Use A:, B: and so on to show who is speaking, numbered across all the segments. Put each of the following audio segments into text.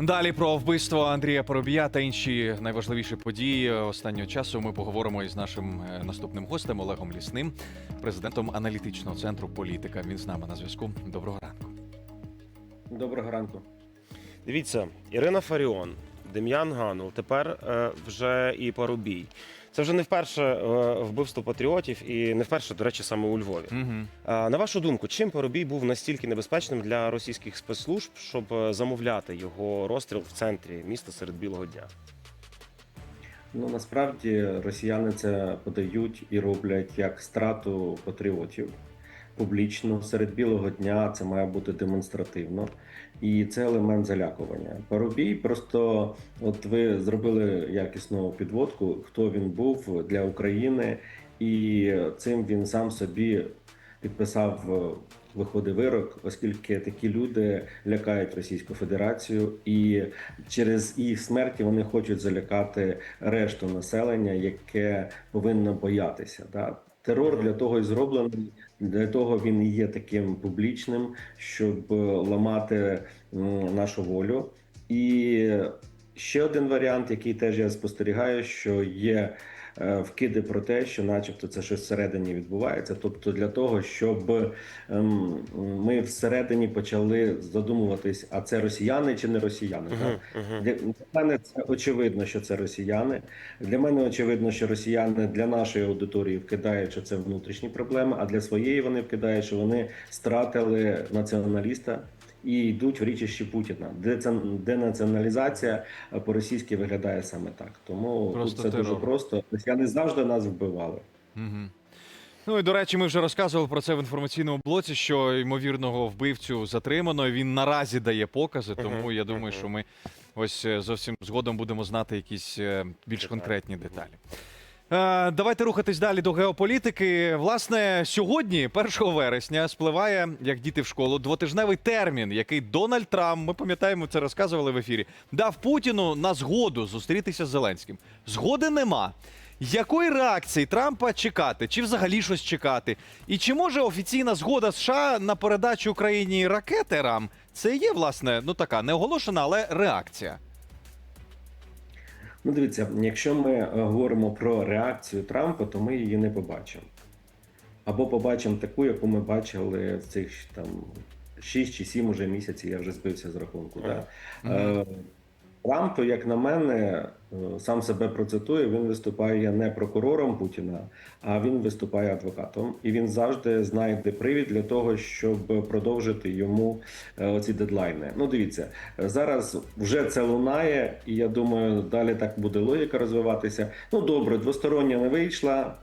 A: Далі про вбивство Андрія Поробія та інші найважливіші події останнього часу ми поговоримо із нашим е, наступним гостем Олегом Лісним, президентом аналітичного центру Політика. Він з нами на зв'язку. Доброго ранку.
B: Доброго ранку.
C: Дивіться, Ірина Фаріон, Дем'ян Ганул, тепер е, вже і Парубій. Це вже не вперше е, вбивство патріотів і не вперше, до речі, саме у Львові.
A: Угу.
C: На вашу думку, чим Парубій був настільки небезпечним для російських спецслужб, щоб е, замовляти його розстріл в центрі міста серед білого дня?
B: Ну насправді росіяни це подають і роблять як страту патріотів публічно серед білого дня. Це має бути демонстративно, і це елемент залякування. Парубій просто, от ви зробили якісну підводку, хто він був для України, і цим він сам собі підписав. е, Виходить вирок, оскільки такі люди лякають Російську Федерацію, і через їх смерті вони хочуть залякати решту населення, яке повинно боятися. Да? Терор для того і зроблений, для того він і є таким публічним, щоб е, ламати нашу волю. І ще один варіант, який теж я спостерігаю, що є вкиди про те, що, начебто, це щось всередині відбувається. Тобто, для того, щоб ем, ми всередині почали задумуватись, а це росіяни чи не росіяни. так?
C: Угу, угу.
B: Для для мене це очевидно, що це росіяни. Для мене очевидно, що росіяни для нашої аудиторії вкидають, що це внутрішні проблеми, а для своєї вони вкидають, що вони стратили націоналіста і йдуть в річищі Путіна. Денаціоналізація по-російськи виглядає саме так. Тому
A: Просто
B: це дуже просто. Росіяни завжди нас вбивали.
A: Угу. Ну і до речі, ми вже розказували про це в інформаційному блоці, що ймовірного вбивцю затримано. Він наразі дає покази, тому я думаю, що ми ось е, зовсім згодом будемо знати якісь е, більш конкретні деталі. Е, Давайте рухатись далі до геополітики. Власне, сьогодні, 1 вересня, спливає, як діти в школу, двотижневий термін, який Дональд Трамп, ми пам'ятаємо, це розказували в ефірі, дав Путіну на згоду зустрітися з Зеленським. Згоди нема. Якої реакції Трампа чекати? Чи взагалі щось чекати? І чи може офіційна згода США на передачу Україні ракети РАМ? Це є, власне, ну така не оголошена, але реакція.
B: Ну, дивіться, якщо ми е, говоримо про реакцію Трампа, то ми її не побачимо. Або побачимо таку, яку ми бачили в цих там 6 чи 7 уже місяців, я вже збився з рахунку. Да? Е, Трамп, як на мене, е, сам себе процитує, він виступає не прокурором Путіна, а він виступає адвокатом. І він завжди знайде привід для того, щоб продовжити йому е, оці дедлайни. Ну, дивіться, е, зараз вже це лунає, і я думаю, далі так буде логіка розвиватися. Ну, добре, двостороння не вийшла.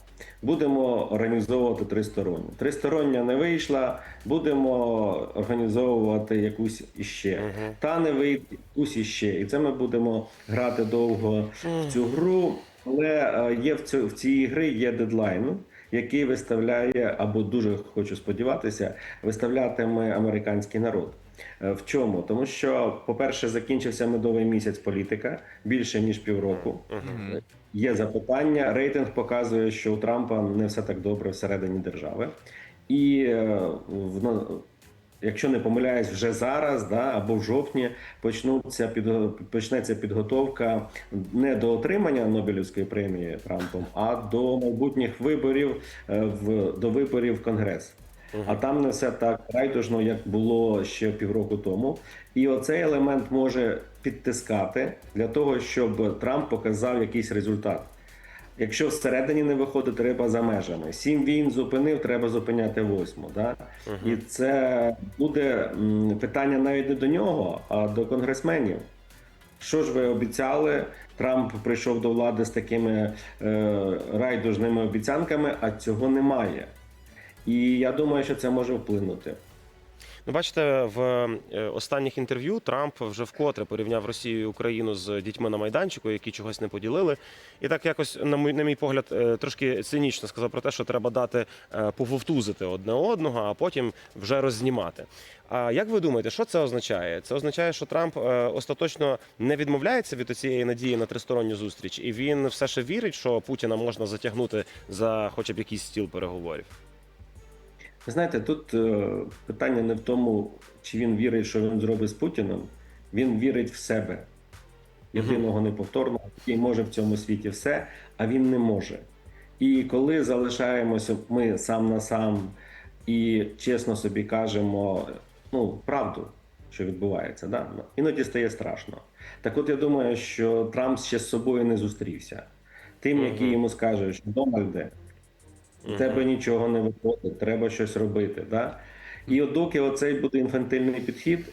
B: Будемо організовувати тристоронню. Тристороння не вийшла, будемо організовувати якусь іще.
C: Мгм.
B: Та не вийде якусь іще. І це ми будемо грати довго в цю гру. Але е, є в, цю, в цій гри є дедлайн, який виставляє, або дуже хочу сподіватися, виставлятиме американський народ. Е, В чому? Тому що, по-перше, закінчився медовий місяць політика більше ніж півроку. Є запитання. Рейтинг показує, що у Трампа не все так добре всередині держави. І в, якщо не помиляюсь, вже зараз, да, або в жовтні почнуться під, почнеться підготовка не до отримання Нобелівської премії Трампом, а до майбутніх виборів е, в до виборів в Конгрес. А там не все так райдужно, як було ще півроку тому. І оцей елемент може підтискати для того, щоб Трамп показав якийсь результат. Якщо всередині не виходить, треба за межами. Сім війн зупинив, треба зупиняти восьму. Да? І це буде питання навіть не до нього, а до конгресменів. Що ж ви обіцяли? Трамп прийшов до влади з такими е, райдужними обіцянками, а цього немає. І я думаю, що це може вплинути.
C: Ну, бачите, в е, останніх інтерв'ю Трамп вже вкотре порівняв Росію і Україну з дітьми на майданчику, які чогось не поділили. І так якось, на мій, на мій погляд, е, трошки цинічно сказав про те, що треба дати е, пововтузити одне одного, а потім вже роззнімати. А як ви думаєте, що це означає? Це означає, що Трамп остаточно не відмовляється від цієї надії на тристоронню зустріч, і він все ще вірить, що Путіна можна затягнути за хоча б якийсь стіл переговорів.
B: Ви знаєте, тут е, питання не в тому, чи він вірить, що він зробить з Путіним. Він вірить в себе. Єдиного неповторного, який може в цьому світі все, а він не може. І коли залишаємося ми сам на сам і чесно собі кажемо ну, правду, що відбувається, да? іноді стає страшно. Так от я думаю, що Трамп ще з собою не зустрівся. Тим, який йому скаже, що Дональде, в тебе нічого не виходить, треба щось робити. Да? І от доки оцей буде інфантильний підхід.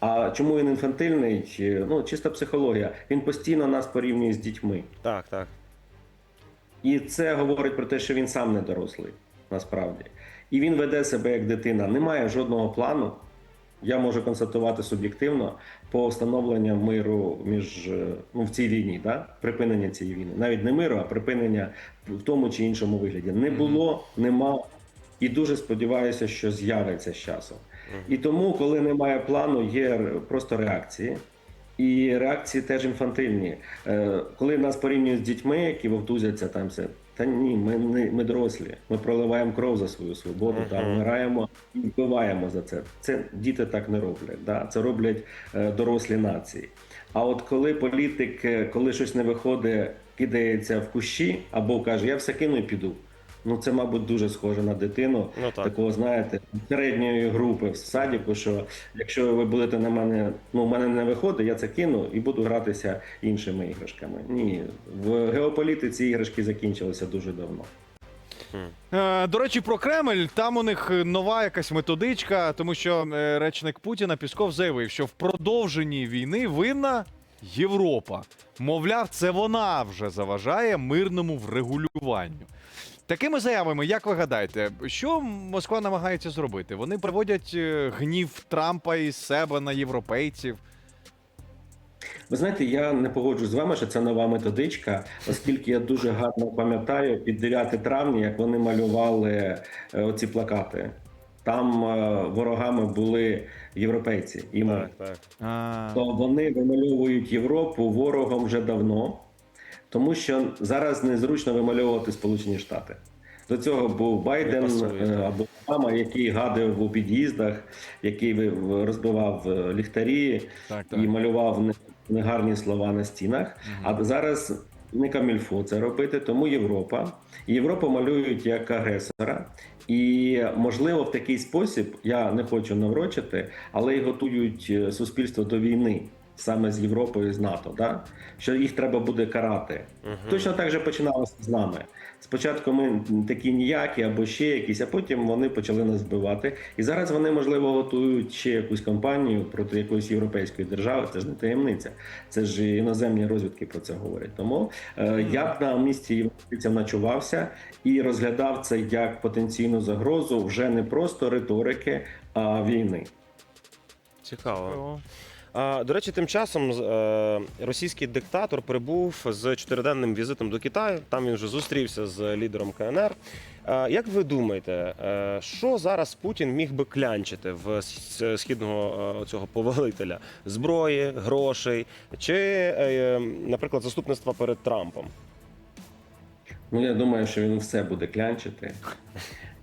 B: А чому він інфантильний? Ну, чиста психологія. Він постійно нас порівнює з дітьми.
C: Так, так.
B: І це говорить про те, що він сам не дорослий, насправді. І він веде себе як дитина. Немає жодного плану. Я можу констатувати суб'єктивно по встановленню миру між е, ну, в цій війні, да? припинення цієї війни. Навіть не миру, а припинення в тому чи іншому вигляді. Не було, нема. І дуже сподіваюся, що з'явиться з часом. І тому, коли немає плану, є просто реакції. І реакції теж інфантильні. Е, коли нас порівнюють з дітьми, які вовтузяться там все. Та ні, ми не ми дорослі. Ми проливаємо кров за свою свободу, та
C: Мгм.
B: вмираємо і вбиваємо за це. Це діти так не роблять. Да? Це роблять е, дорослі нації. А от коли політик, е, коли щось не виходить, кидається в кущі або каже, я все кину і піду. Ну це, мабуть, дуже схоже на дитину
C: Ну так.
B: такого, знаєте, середньої групи в садіку, що якщо ви будете на мене, ну в мене не виходить, я це кину і буду гратися іншими іграшками. Ні, в геополітиці іграшки закінчилися дуже давно.
A: Е, До речі, про Кремль там у них нова якась методичка, тому що е, речник Путіна Пісков заявив, що в продовженні війни винна Європа. Мовляв, це вона вже заважає мирному врегулюванню. Такими заявами, як ви гадаєте, що Москва намагається зробити? Вони приводять е, гнів Трампа із себе на європейців.
B: Ви знаєте, я не погоджуюсь з вами, що це нова методичка, оскільки я дуже гарно пам'ятаю під 9 травня, як вони малювали е, оці плакати. Там е, ворогами були європейці і ми.
C: Так, так.
B: То вони вимальовують Європу ворогом вже давно, тому що зараз незручно вимальовувати Сполучені Штати. До цього був Байден
C: пасує,
B: е, або Обама, який гадив у під'їздах, який розбивав е, ліхтарі
A: так, так.
B: і малював негарні слова на стінах. А зараз не камільфо це робити, тому Європа. Європу малюють як агресора. І можливо, в такий спосіб я не хочу наврочити, але й готують е, суспільство до війни саме з Європою, з НАТО. Да? Що їх треба буде карати. Точно так же починалося з нами. Спочатку ми такі ніякі або ще якісь, а потім вони почали нас вбивати. І зараз вони, можливо, готують ще якусь кампанію проти якоїсь європейської держави. Це ж не таємниця. Це ж іноземні розвідки про це говорять. Тому е, я б на місці європейців начувався і розглядав це як потенційну загрозу вже не просто риторики, а війни.
C: Цікаво. До речі, тим часом е, російський диктатор прибув з чотириденним візитом до Китаю. Там він вже зустрівся з лідером КНР. Як ви думаєте, е, що зараз Путін міг би клянчити в східного е, цього повелителя зброї, грошей чи, наприклад, заступництва перед Трампом?
B: Ну, я думаю, що він все буде клянчити.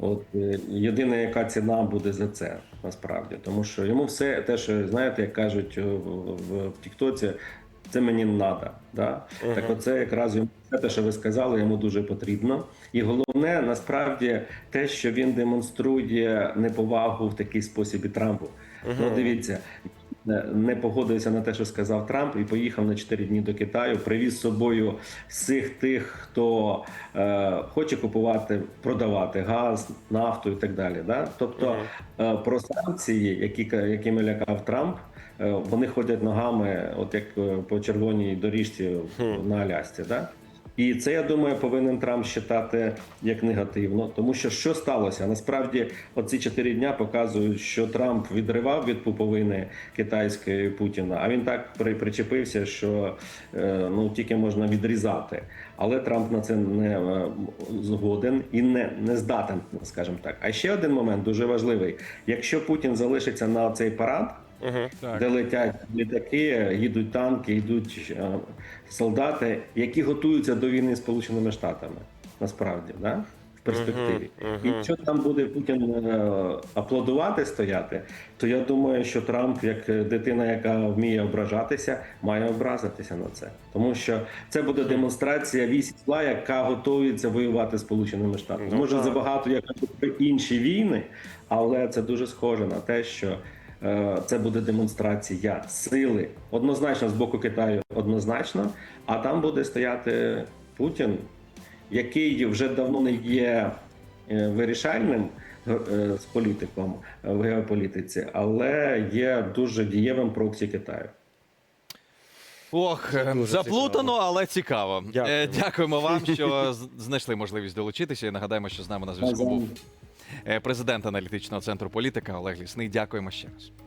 B: От е, єдина, яка ціна буде за це насправді, тому що йому все те, що знаєте, як кажуть е, в, Тіктоці, це мені не треба. Да?
C: Мгм.
B: Так, оце якраз йому все те, що ви сказали, йому дуже потрібно. І головне, насправді, те, що він демонструє неповагу в такий спосіб і Трампу. Ну, дивіться, не- не погодився на те, що сказав Трамп, і поїхав на 4 дні до Китаю. Привіз з собою всіх тих, хто е, хоче купувати, продавати газ, нафту і так далі. Да? Тобто е, про санкції, які якими лякав Трамп. е, Вони ходять ногами, от як е, по червоній доріжці на Алясці. Да? І це, я думаю, повинен Трамп вважати як негативно, тому що що сталося? Насправді, оці чотири дня показують, що Трамп відривав від пуповини китайської Путіна, а він так при, причепився, що е, ну тільки можна відрізати. Але Трамп на це не е, згоден і не, не здатен, скажімо так. А ще один момент дуже важливий: якщо Путін залишиться на цей парад,
C: Угу.
B: Де летять літаки, їдуть танки, йдуть е, солдати, які готуються до війни з Сполученими Штатами. Насправді, да? перспективі.
C: Мгм,
B: І якщо там буде Путін е, аплодувати стояти, то я думаю, що Трамп, як дитина, яка вміє ображатися, має образитися на це, тому що це буде демонстрація військ зла, яка готується воювати з Сполученими Штатами.
C: Ну,
B: Може
C: так.
B: забагато я кажу про інші війни, але це дуже схоже на те, що. Е, Це буде демонстрація сили однозначно з боку Китаю, однозначно. А там буде стояти Путін, який вже давно не є е, вирішальним е, з політиком в геополітиці, але є дуже дієвим проксі Китаю.
A: Ох,
C: дуже
A: заплутано,
C: цікаво.
A: але цікаво.
C: Дякую.
A: Дякуємо вам, що знайшли можливість долучитися. І нагадаємо, що з нами на зв'язку був президент аналітичного центру політика Олег Лісний. Дякуємо ще раз.